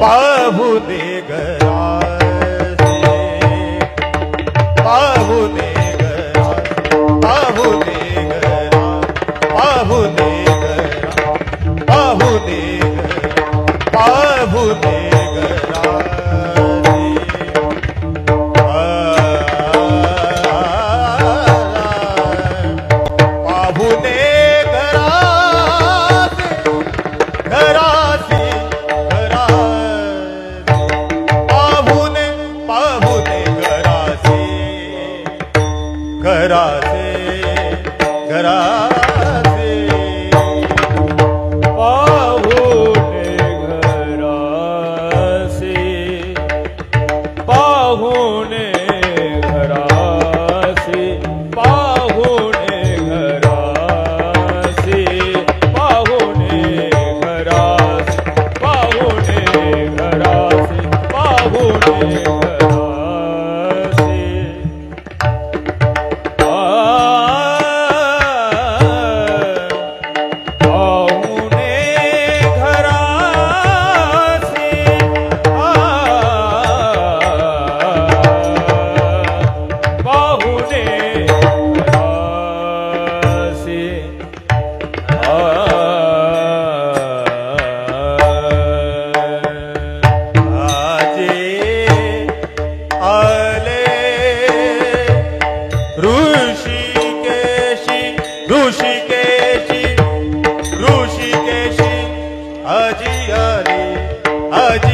पाहू दे घराचे पाहू दे हजियारी हज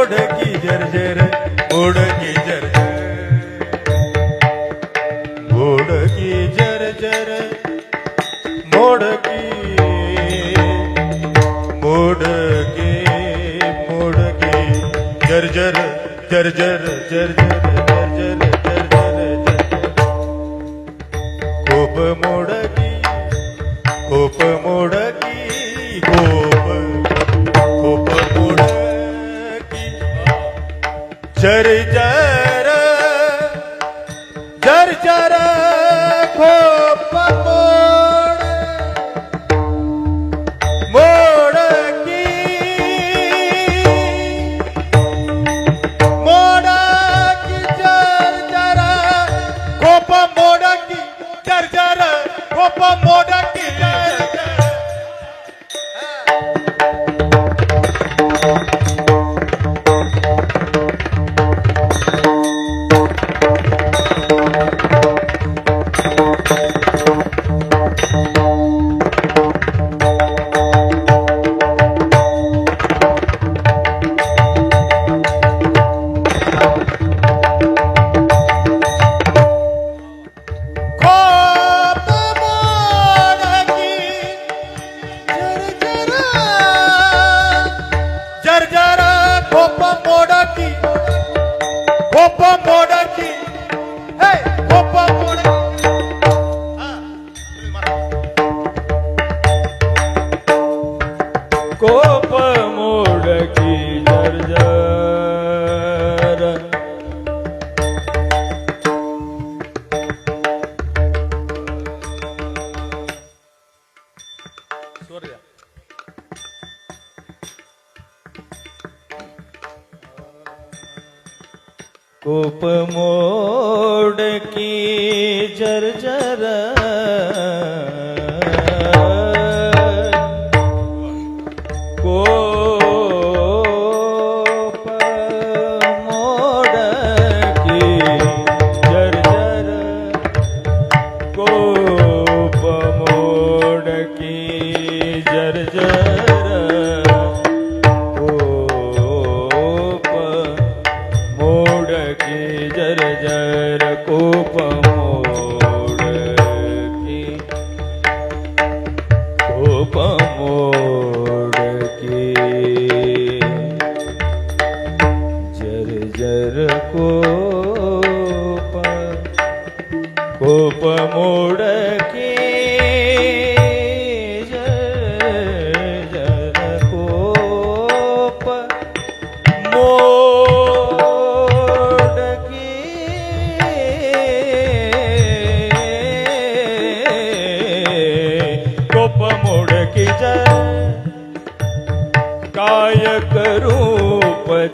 മുടക്കി ജര ജര മുടക്കി ജര മുടക്കി ജര ജര മുടക്കി മുടക്കി മുടക്കി. ജര ജര मोडकी खूप मोडकी ਜਰਜਰ ਜਰਜਰ ਖੋ ਪਮੋੜ ਮੋੜ ਕੀ? ਮੋੜ ਕੀ ਜਰਜਰ ਖੋ ਪਮੋੜ ਕੀ? ਜਰਜਰ ਖੋ ਪਮੋੜ ਕੀ?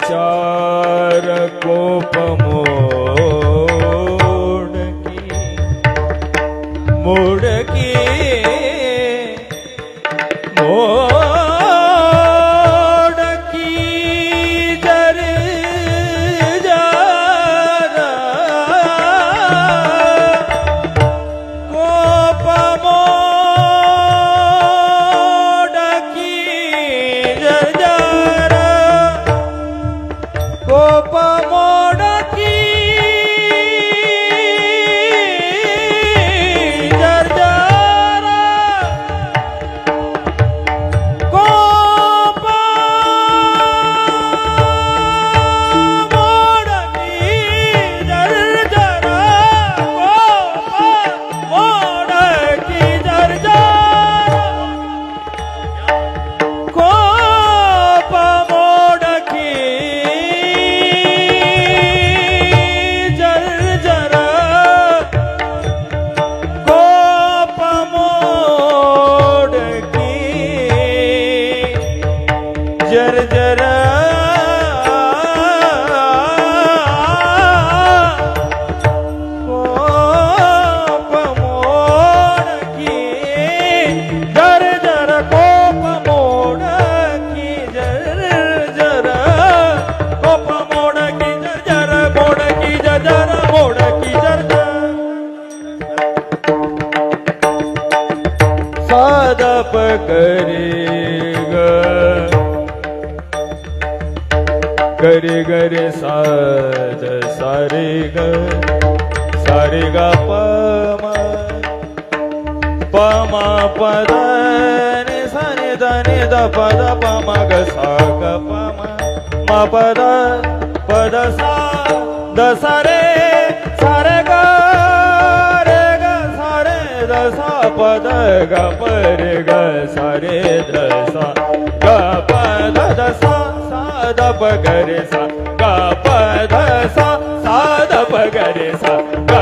चारक ग सा ग प म पद पद सा द स रे सा रे ग रे ग सा रे द सा पद ग प रे ग सा रे द सा ग प द द सा सा द प ग रे सा ग प द सा सा द प ग रे सा ग